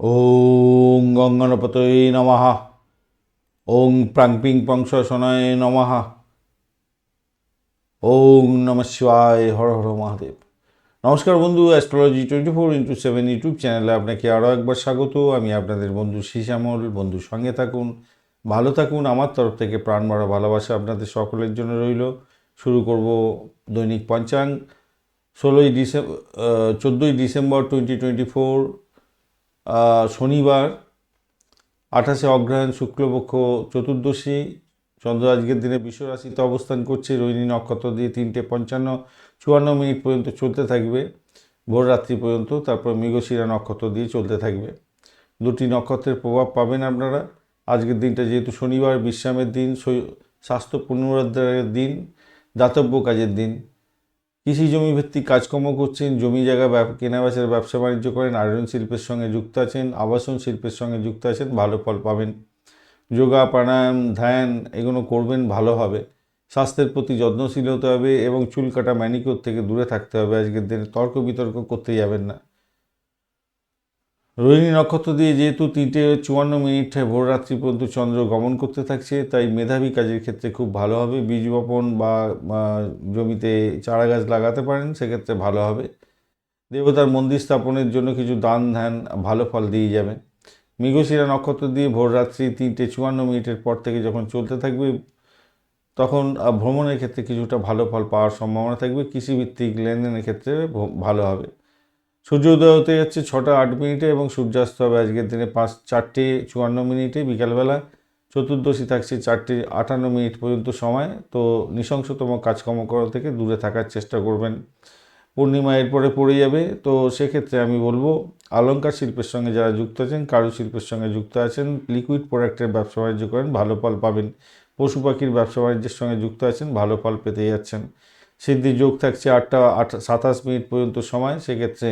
ওং গঙ্গনপতয়ে নমঃ। ওং প্রাং পিং পংশনায় নমঃ। ওং নম শিবায় হর হর মহাদেব। নমস্কার বন্ধু astrology twenty four into seven YouTube চ্যানেলে আপনাকে আরও একবার স্বাগত। আমি আপনাদের বন্ধু শ্যামল বন্ধু সঙ্গে থাকুন, ভালো থাকুন। আমার তরফ থেকে প্রাণ মারা ভালোবাসা আপনাদের সকলের জন্য রইল। শুরু করব দৈনিক পঞ্চাঙ্গ ষোলোই ডিসেম্বর চোদ্দোই ডিসেম্বর টোয়েন্টি টোয়েন্টি ফোর শনিবার, আঠাশে অগ্রহায়ণ শুক্লপক্ষ চতুর্দশী চন্দ্র আজকের দিনে বিশ্বরাশিতে অবস্থান করছে, রোহিণী নক্ষত্র দিয়ে তিনটে পঞ্চান্ন, চুয়ান্ন মিনিট পর্যন্ত চলতে থাকবে, ভোর রাত্রি পর্যন্ত, তারপর মৃগশিরা নক্ষত্র দিয়ে চলতে থাকবে। দুটি নক্ষত্রের প্রভাব পাবেন আপনারা। আজকের দিনটা যেহেতু শনিবার, বিশ্রামের দিন স্বাস্থ্য পুনরুদ্ধারের দিন, দাতব্য কাজের দিন। কৃষি জমি ভিত্তিক কাজকর্ম করছেন, জমি জায়গা কেনাবেচার ব্যবসা বাণিজ্য করেন আয়রন শিল্পের সঙ্গে যুক্ত আছেন, আবাসন শিল্পের সঙ্গে যুক্ত আছেন, ভালো ফল পাবেন। যোগা, প্রাণায়াম, ধ্যান, এগুলো করবেন, ভালো হবে। স্বাস্থ্যের প্রতি যত্নশীল হতে হবে এবং চুল কাটা ম্যানিকোর থেকে দূরে থাকতে হবে। আজকের দিনে তর্ক বিতর্ক করতে যাবেন না। রোহিণী নক্ষত্র দিয়ে যেহেতু তিনটে চুয়ান্ন মিনিট ভোর রাত্রি পর্যন্ত চন্দ্র গমন করতে থাকছে, তাই মেধাবী কাজের ক্ষেত্রে খুব ভালো হবে। বীজ বপন বা জমিতে চারা গাছ লাগাতে পারেন, সেক্ষেত্রে ভালো হবে। দেবতার মন্দির স্থাপনের জন্য কিছু দান ধ্যান ভালো ফল দিয়ে যাবে। মৃগশিরা নক্ষত্র দিয়ে ভোর রাত্রি তিনটে চুয়ান্ন মিনিটের পর থেকে যখন চলতে থাকবে, তখন ভ্রমণের ক্ষেত্রে কিছুটা ভালো ফল পাওয়ার সম্ভাবনা থাকবে। কৃষিভিত্তিক লেনদেনের ক্ষেত্রে ভালো হবে। সূর্যোদয় হতে যাচ্ছে ছটা আট মিনিটে এবং সূর্যাস্ত হবে আজকের দিনে পাঁচ, চারটে চুয়ান্ন মিনিটে, বিকালবেলা চতুর্দশী থাকছে চারটে আটান্ন মিনিট পর্যন্ত সময়। তো নৃশংসতম কাজকর্ম করা থেকে দূরে থাকার চেষ্টা করবেন। পূর্ণিমা এরপরে পড়ে যাবে। তো সেক্ষেত্রে আমি বলব অলংকার শিল্পের সঙ্গে যারা যুক্ত আছেন কারুশিল্পের সঙ্গে যুক্ত আছেন লিকুইড প্রোডাক্টের ব্যবসা বাণিজ্য করেন, ভালো ফল পাবেন। পশু পাখির ব্যবসা বাণিজ্যের সঙ্গে যুক্ত আছেন, ভালো ফল পেতে যাচ্ছেন। সিদ্ধি যোগ থাকছে আটটা, আট, সাতাশ মিনিট পর্যন্ত সময়, সেক্ষেত্রে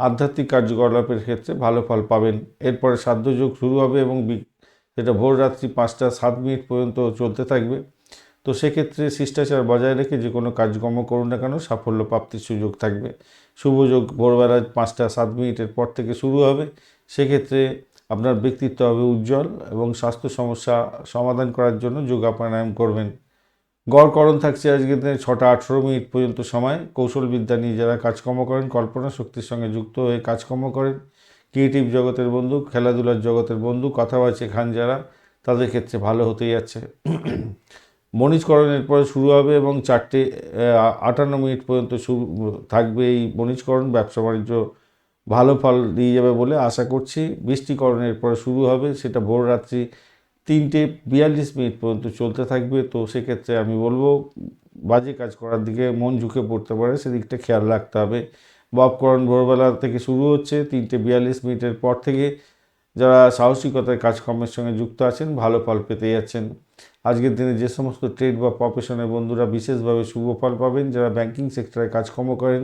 আধ্যাত্মিক কার্যকলাপের ক্ষেত্রে ভালো ফল পাবেন। এরপরে সাধ্য যোগ শুরু হবে এবং সেটা ভোর রাত্রি পাঁচটা, সাত মিনিট পর্যন্ত চলতে থাকবে। তো সেক্ষেত্রে শিষ্টাচার বজায় রেখে যে কোনো কাজকর্ম করুন না কেন, সাফল্য প্রাপ্তির সুযোগ থাকবে। শুভযোগ ভোরবেলা পাঁচটা, সাত মিনিটের পর থেকে শুরু হবে। সেক্ষেত্রে আপনার ব্যক্তিত্ব হবে উজ্জ্বল এবং স্বাস্থ্য সমস্যা সমাধান করার জন্য যোগা প্রাণায়াম করবেন। গড়করণ থাকছে আজকের দিনে ছটা আঠেরো মিনিট পর্যন্ত সময়। কৌশলবিদ্যা নিয়ে যারা কাজকর্ম করেন, কল্পনা শক্তির সঙ্গে যুক্ত হয়ে কাজকর্ম করেন। ক্রিয়েটিভ জগতের বন্ধু, খেলাধুলার জগতের বন্ধু কথাবার্তা খান যারা, তাদের ক্ষেত্রে ভালো হতেই যাচ্ছে। বণিজকরণের পরে শুরু হবে এবং চারটে আটান্ন মিনিট পর্যন্ত শুরু থাকবে এই বণিজকরণ ব্যবসা বাণিজ্য ভালো ফল দিয়ে যাবে বলে আশা করছি। বৃষ্টিকরণের পরে শুরু হবে, সেটা ভোর রাত্রি তিনটে বিয়াল্লিশ মিনিট পর্যন্ত চলতে থাকবে, তো সেক্ষেত্রে আমি বলব বাজে কাজ করার দিকে মন ঝুঁকে পড়তে পারে, সেদিকটা খেয়াল রাখতে হবে। বপকরণ ভোরবেলা থেকে শুরু হচ্ছে, তিনটে বিয়াল্লিশ মিনিটের পর থেকে যারা সাহসিকতার কাজকর্মের সঙ্গে যুক্ত আছেন, ভালো ফল পেতে যাচ্ছেন। আজকের দিনে যে সমস্ত ট্রেড বা প্রফেশনের বন্ধুরা বিশেষভাবে শুভ ফল পাবেন, যারা ব্যাংকিং সেক্টরে কাজকর্ম করেন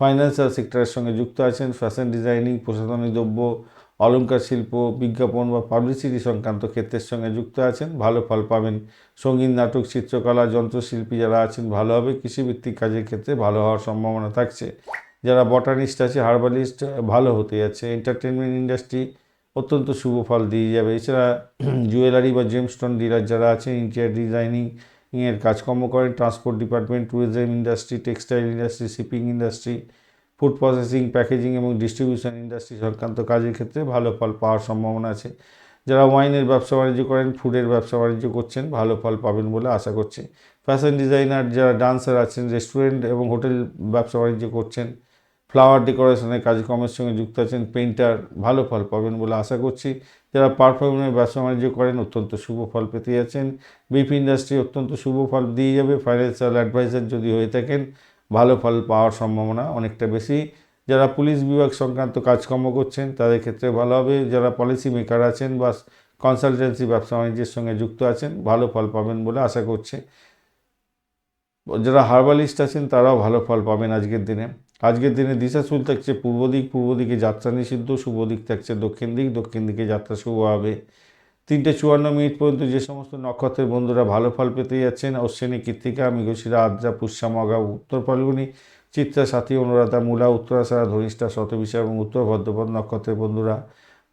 ফাইন্যান্সিয়াল সেক্টরের সঙ্গে যুক্ত আছেন ফ্যাশন ডিজাইনিং প্রসাধনী দ্রব্য অলংকার শিল্প, বিজ্ঞাপন বা পাবলিসিটি সংক্রান্ত ক্ষেত্রের সঙ্গে যুক্ত আছেন, ভালো ফল পাবেন। সংগীত, নাটক, চিত্রকলা, যন্ত্রশিল্পী যারা আছেন, ভালো হবে। কৃষিভিত্তিক কাজের ক্ষেত্রে ভালো হওয়ার সম্ভাবনা থাকছে। যারা বটানিস্ট আছে হার্বালিস্ট ভালো হতে যাচ্ছে। এন্টারটেনমেন্ট ইন্ডাস্ট্রি অত্যন্ত শুভ ফল দিয়ে যাবে। এছাড়া জুয়েলারি বা জেমস্টোন ডিলার যারা আছেন ইন্টেরিয়ার ডিজাইনিং এর কাজকর্ম করেন transport department tourism industry textile industry shipping industry food processing, packaging এবং ডিস্ট্রিবিউশন ইন্ডাস্ট্রি সংক্রান্ত কাজের ক্ষেত্রে ভালো ফল পাওয়ার সম্ভাবনা আছে। যারা ওয়াইনের ব্যবসা বাণিজ্য করেন, ফুডের ব্যবসা বাণিজ্য করছেন, ভালো ফল পাবেন বলে আশা করছি। ফ্যাশন ডিজাইনার যারা ডান্সার আছেন, রেস্টুরেন্ট এবং হোটেল ব্যবসা বাণিজ্য করছেন, ফ্লাওয়ার ডেকোরেশনের কাজকর্মের সঙ্গে যুক্ত আছেন, পেইন্টার, ভালো ফল পাবেন বলে আশা করছি। যারা পারফর্মের ব্যবসা বাণিজ্য করেন, অত্যন্ত শুভ ফল পেতে যাচ্ছেন। বিপি ইন্ডাস্ট্রি অত্যন্ত শুভ ফল দিয়ে যাবে। ফাইন্যান্সিয়াল অ্যাডভাইজার যদি হয়ে থাকেন ভালো ফল পাওয়ার সম্ভাবনা অনেকটা বেশি। যারা পুলিশ বিভাগ সংক্রান্ত কাজকর্ম করছেন, তাদের ক্ষেত্রে ভালো হবে। যারা পলিসি মেকার আছেন বা কনসালটেন্সি ব্যবসা বাণিজ্যের সঙ্গে যুক্ত আছেন, ভালো ফল পাবেন বলে আশা করছে। যারা হার্বালিস্ট আছেন, তারাও ভালো ফল পাবেন আজকের দিনে। আজকের দিনে দিশা দিশাশুল থাকছে পূর্ব দিক, পূর্ব দিকে যাত্রা নিষিদ্ধ, শুভ দিক থাকছে দক্ষিণ দিক, দক্ষিণ দিকে যাত্রা শুভ হবে। তিনটে চুয়ান্ন মিনিট পর্যন্ত যে সমস্ত নক্ষত্রের বন্ধুরা ভালো ফল পেতে যাচ্ছেন, অশ্বিনী, কৃত্তিকা, মৃগশিরা আদ্রা পুষ্যা মগা, উত্তর ফাল্গুনি, চিত্রা, সাথী, অনুরাধা, মূলা উত্তরাশারা ধনিষ্ঠা, শতবিশা এবং উত্তর ভদ্রপদ নক্ষত্রের বন্ধুরা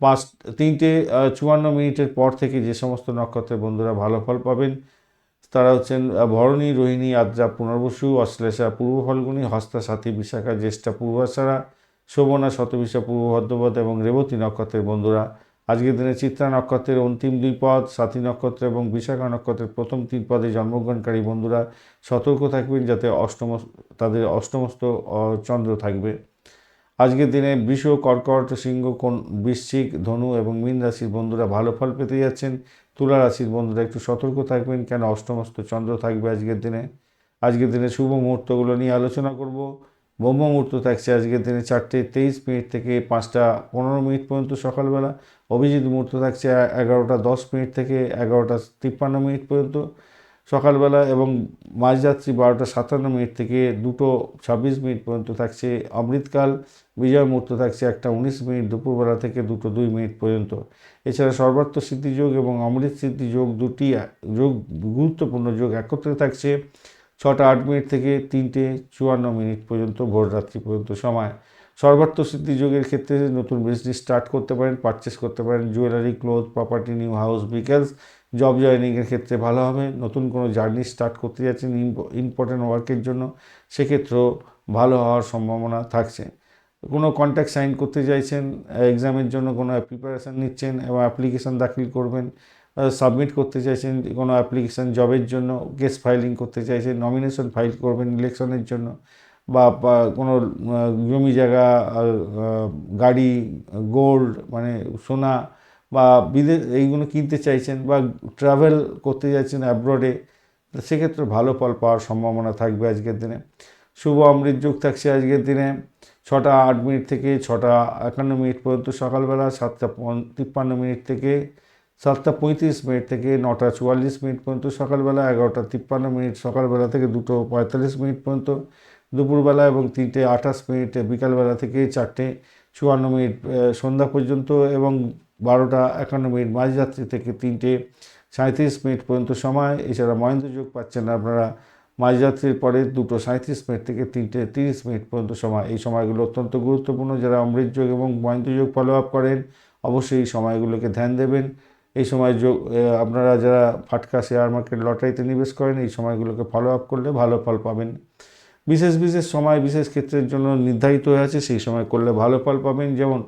পাঁচ, তিনটে চুয়ান্ন মিনিটের পর থেকে যে সমস্ত নক্ষত্রের বন্ধুরা ভালো ফল পাবেন, তারা হচ্ছেন ভরণী, রোহিণী, আদ্রা, পুনর্বসু, অশ্লেষা, পূর্ব ফাল্গুনী, হস্তা, সাথী, বিশাখা, জ্যেষ্ঠা পূর্বাশারা শোভনা, শতবিশা, পূর্ব ভদ্রপদ এবং রেবতী নক্ষত্রের বন্ধুরা আজকের দিনে চিত্রা নক্ষত্রের অন্তিম দুই পদ, সাথী নক্ষত্র এবং বিশাখা নক্ষত্রের প্রথম তিন পদে জন্মগ্রহণকারী বন্ধুরা সতর্ক থাকবেন যাতে অষ্টম তাদের অষ্টমস্ত চন্দ্র থাকবে। আজকের দিনে বৃষ, কর্কট, সিংহ, কোন বৃশ্চিক, ধনু এবং মীন রাশির বন্ধুরা ভালো ফল পেতে যাচ্ছেন। তুলা রাশির বন্ধুরা একটু সতর্ক থাকবেন কেন অষ্টমস্ত চন্দ্র থাকবে আজকের দিনে। আজকের দিনে শুভ মুহূর্তগুলো নিয়ে আলোচনা করব। ব্রহ্ম মুহূর্ত থাকছে আজকের দিনে চারটে তেইশ মিনিট থেকে পাঁচটা পনেরো মিনিট পর্যন্ত সকালবেলা। অভিজিৎ মুহূর্ত থাকছে এগারোটা দশ মিনিট থেকে এগারোটা তিপ্পান্ন মিনিট পর্যন্ত সকালবেলা এবং মাঝরাত্রি বারোটা সাতান্ন মিনিট থেকে দুটো ছাব্বিশ মিনিট পর্যন্ত থাকছে অমৃতকাল, বিজয় মুহূর্ত থাকছে একটা উনিশ মিনিট, দুপুরবেলা থেকে দুটো দুই মিনিট পর্যন্ত। এছাড়া সর্বার্থ সিদ্ধি যোগ এবং অমৃত সিদ্ধি যোগ দুটি যোগ, গুরুত্বপূর্ণ যোগ একত্রে থাকছে ছটা আট মিনিট থেকে তিনটে চুয়ান্ন মিনিট পর্যন্ত, ভোররাত্রি পর্যন্ত সময়। সর্বার্থ সিদ্ধি যোগের ক্ষেত্রে নতুন বিজনেস স্টার্ট করতে পারেন পারচেস করতে পারেন। Jewellery cloth property new house vehicles job জয়েনিংয়ের ক্ষেত্রে ভালো হবে। নতুন কোনো জার্নি স্টার্ট করতে যাচ্ছেন ইম্পর্টেন্ট ওয়ার্কের জন্য, সেক্ষেত্রেও ভালো হওয়ার সম্ভাবনা থাকছে। কোনো কন্ট্যাক্ট সাইন করতে চাইছেন এক্সামের জন্য কোনো প্রিপারেশান নিচ্ছেন এবং অ্যাপ্লিকেশান দাখিল করবেন সাবমিট করতে চাইছেন কোনো অ্যাপ্লিকেশান জবের জন্য গেস্ট ফাইলিং করতে চাইছেন নমিনেশন ফাইল করবেন ইলেকশনের জন্য, বা কোনো জমি জায়গা গাড়ি গোল্ড মানে সোনা বা বিদেশ, এইগুলো কিনতে চাইছেন বা ট্রাভেল করতে যাচ্ছেন অ্যাব্রডে সেক্ষেত্রে ভালো ফল পাওয়ার সম্ভাবনা থাকবে আজকের দিনে। শুভ অমৃত যোগ থাকছে আজকের দিনে, ছটা আট মিনিট থেকে ছটা একান্ন মিনিট পর্যন্ত সকালবেলা সাতটা পন- তিপ্পান্ন মিনিট থেকে সাতটা পঁয়ত্রিশ মিনিট থেকে নটা চুয়াল্লিশ মিনিট পর্যন্ত সকালবেলা এগারোটা তিপ্পান্ন মিনিট সকালবেলা থেকে দুটো পঁয়তাল্লিশ মিনিট পর্যন্ত, দুপুরবেলা এবং তিনটে আঠাশ মিনিট, বিকালবেলা থেকে চারটে চুয়ান্ন মিনিট সন্ধ্যা পর্যন্ত এবং বারোটা একান্ন মিনিট, মাঝরাত্রি থেকে তিনটে সাঁত্রিশ মিনিট পর্যন্ত সময়। এছাড়া মহেন্দ্র যোগ পাচ্ছেন আপনারা, মাঝরাত্রির পরে দুটো সাঁত্রিশ মিনিট থেকে তিনটে তিরিশ মিনিট পর্যন্ত সময়। এই সময়গুলো অত্যন্ত গুরুত্বপূর্ণ। যারা অমৃত যোগ এবং মহেন্দ্র যোগ ফলো আপ করেন, অবশ্যই এই সময়গুলোকে ধ্যান দেবেন। এই সময় যোগ আপনারা যারা ফাটকা শেয়ার মার্কেট লটারিতে নিবেশ করেন, এই সময়গুলোকে ফলো আপ করলে ভালো ফল পাবেন। বিশেষ বিশেষ সময়, বিশেষ ক্ষেত্রের জন্য নির্ধারিত হয়ে আছে, সেই সময় করলে ভালো ফল পাবেন। যেমন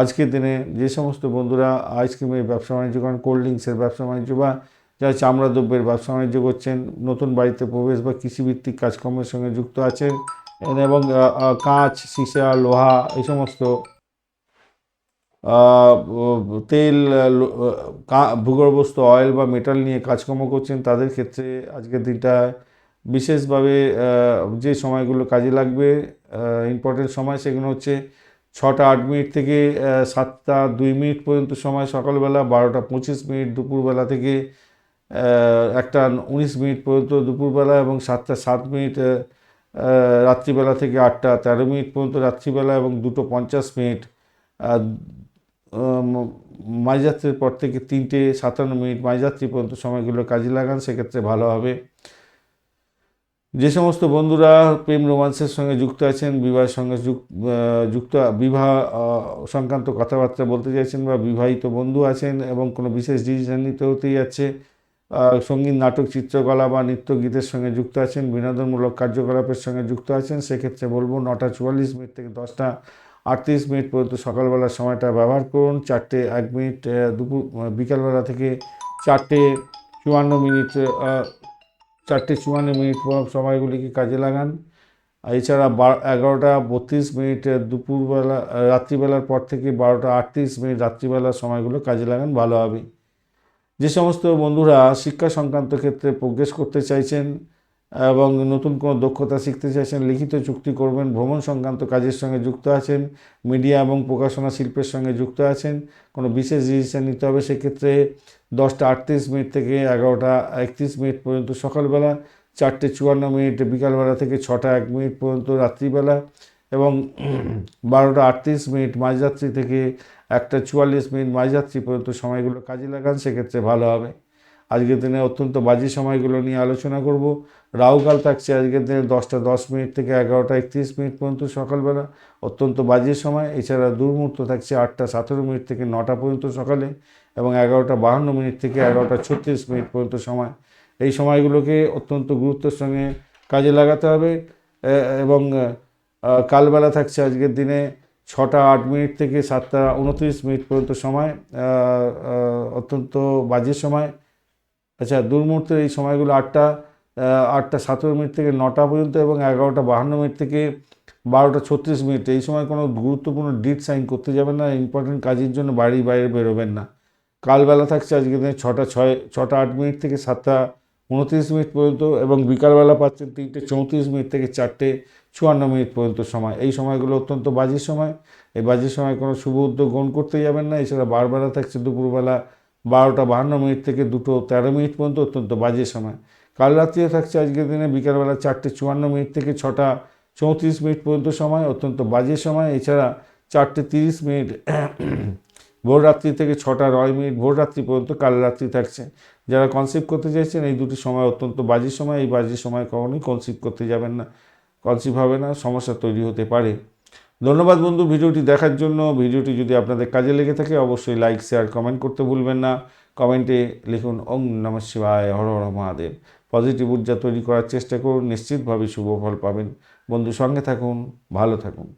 আজকের দিনে যে সমস্ত বন্ধুরা আইসক্রিমের ব্যবসা বাণিজ্য করেন, কোল্ড ড্রিঙ্কসের ব্যবসা বাণিজ্য বা যারা চামড়া দ্রব্যের ব্যবসা বাণিজ্য করছেন, নতুন বাড়িতে প্রবেশ বা কৃষিভিত্তিক কাজকর্মের সঙ্গে যুক্ত আছেন, এবং কাঁচ, সীসা, লোহা, এই সমস্ত তেল ভূগর্ভস্থ অয়েল বা মেটাল নিয়ে কাজকর্ম করছেন, তাদের ক্ষেত্রে আজকের দিনটা বিশেষভাবে যে সময়গুলো কাজে লাগবে ইম্পর্টেন্ট সময় সেগুলো হচ্ছে ছটা আট মিনিট থেকে সাতটা দুই মিনিট পর্যন্ত সময় সকালবেলা, বারোটা পঁচিশ মিনিট দুপুরবেলা থেকে একটা উনিশ মিনিট পর্যন্ত দুপুরবেলা এবং সাতটা সাত মিনিট রাত্রিবেলা থেকে আটটা তেরো মিনিট পর্যন্ত রাত্রিবেলা এবং দুটো পঞ্চাশ মিনিট মাঝরাত্রির পর থেকে তিনটে সাতান্ন মিনিট মাঝরাত্রি পর্যন্ত সময়গুলো কাজে লাগান, সেক্ষেত্রে ভালো হবে। যে সমস্ত বন্ধুরা প্রেম রোমান্সের সঙ্গে যুক্ত আছেন, বিবাহের সঙ্গে যুক- যুক্ত, বিবাহ সংক্রান্ত কথাবার্তা বলতে চাইছেন বা বিবাহিত বন্ধু আছেন এবং কোনো বিশেষ ডিসিশন নিতে হতেই যাচ্ছে সংগীত, নাটক, চিত্রকলা বা নৃত্য গীতের সঙ্গে যুক্ত আছেন, বিনোদনমূলক কার্যকলাপের সঙ্গে যুক্ত আছেন, সেক্ষেত্রে বলব নটা চুয়াল্লিশ মিনিট থেকে দশটা আটত্রিশ মিনিট পর্যন্ত সকালবেলার সময়টা ব্যবহার করুন। চারটে এক মিনিট দুপুর বিকালবেলা থেকে চারটে চুয়ান্ন মিনিট চারটে চুয়ান্ন মিনিট সময়গুলিকে কাজে লাগান। এছাড়া বার, এগারোটা বত্রিশ মিনিট দুপুরবেলা রাত্রিবেলার পর থেকে বারোটা আটত্রিশ মিনিট রাত্রিবেলার সময়গুলো কাজে লাগান ভালো হবে যে সমস্ত বন্ধুরা শিক্ষা সংক্রান্ত ক্ষেত্রে প্রোগ্রেস করতে চাইছেন এবং নতুন কোনো দক্ষতা শিখতে চাইছেন, লিখিত চুক্তি করবেন, ভ্রমণ সংক্রান্ত কাজের সঙ্গে যুক্ত আছেন, মিডিয়া এবং প্রকাশনা শিল্পের সঙ্গে যুক্ত আছেন, কোনো বিশেষ ডিসিশন নিতে হবে, সেক্ষেত্রে দশটা আটত্রিশ মিনিট থেকে এগারোটা একত্রিশ মিনিট পর্যন্ত সকালবেলা, চারটে চুয়ান্ন মিনিট বিকালবেলা থেকে ছটা এক মিনিট পর্যন্ত রাত্রিবেলা এবং বারোটা আটত্রিশ মিনিট মাঝরাত্রি থেকে একটা চুয়াল্লিশ মিনিট মাঝরাত্রি পর্যন্ত সময়গুলো কাজে লাগান, সেক্ষেত্রে ভালো হবে। আজকের দিনে অত্যন্ত বাজে সময়গুলো নিয়ে আলোচনা করব। রাহুকাল থাকছে আজকের দিনে দশটা দশ মিনিট থেকে এগারোটা একত্রিশ মিনিট পর্যন্ত সকালবেলা। অত্যন্ত বাজে সময়। এছাড়া দুর্মুহূর্ত থাকছে আটটা সতেরো মিনিট থেকে নটা পর্যন্ত সকালে এবং এগারোটা বাহান্ন মিনিট থেকে এগারোটা ছত্রিশ মিনিট পর্যন্ত সময়। এই সময়গুলোকে অত্যন্ত গুরুত্বের সঙ্গে কাজে লাগাতে হবে। এবং কালবেলা থাকছে আজকের দিনে ছটা আট মিনিট থেকে সাতটা উনত্রিশ মিনিট পর্যন্ত সময়। অত্যন্ত বাজে সময়। আচ্ছা দুর্মুহূর্তের এই সময়গুলো আটটা আটটা সতেরো মিনিট থেকে নটা পর্যন্ত এবং এগারোটা বাহান্ন মিনিট থেকে বারোটা ছত্রিশ মিনিট, এই সময় কোনো গুরুত্বপূর্ণ ডিট সাইন করতে যাবেন না ইম্পর্টেন্ট কাজের জন্য বাড়ি বাইরে বেরোবেন না। কালবেলা থাকছে আজকে দিনে ছটা ছয়, ছটা আট মিনিট থেকে সাতটা উনত্রিশ মিনিট পর্যন্ত এবং বিকালবেলা পাচ্ছেন তিনটে চৌত্রিশ মিনিট থেকে চারটে চুয়ান্ন মিনিট পর্যন্ত সময়। এই সময়গুলো অত্যন্ত বাজে সময়। এই বাজে সময় কোনো শুভ উদ্যোগ গ্রহণ করতে যাবেন না। এছাড়া বারবেলা থাকছে দুপুরবেলা বারোটা বাহান্ন মিনিট থেকে দুটো তেরো মিনিট পর্যন্ত অত্যন্ত বাজে সময়। কাল রাত্রিও থাকছে আজকের দিনে, বিকালবেলা চারটে চুয়ান্ন মিনিট থেকে ছটা চৌত্রিশ মিনিট পর্যন্ত সময়, অত্যন্ত বাজে সময়। এছাড়া চারটে তিরিশ মিনিট ভোররাত্রি থেকে ছটা নয় মিনিট ভোররাত্রি পর্যন্ত কাল রাত্রি থাকছে। যারা কনসিভ করতে চাইছেন, এই দুটি সময় অত্যন্ত বাজে সময়। এই বাজে সময় কখনোই কনসিভ করতে যাবেন না। কনসিভ হবে না, সমস্যা তৈরি হতে পারে। ধন্যবাদ বন্ধু ভিডিওটি দেখার জন্য। ভিডিওটি যদি আপনাদের কাজে লেগে থাকে, অবশ্যই লাইক শেয়ার কমেন্ট করতে ভুলবেন না। কমেন্টে লিখুন, ওং নম শিবায়, হর হর মহাদেব। পজিটিভ ঊর্জা তৈরি করার চেষ্টা করুন, নিশ্চিতভাবে শুভ ফল পাবেন। বন্ধু সঙ্গে থাকুন, ভালো থাকুন।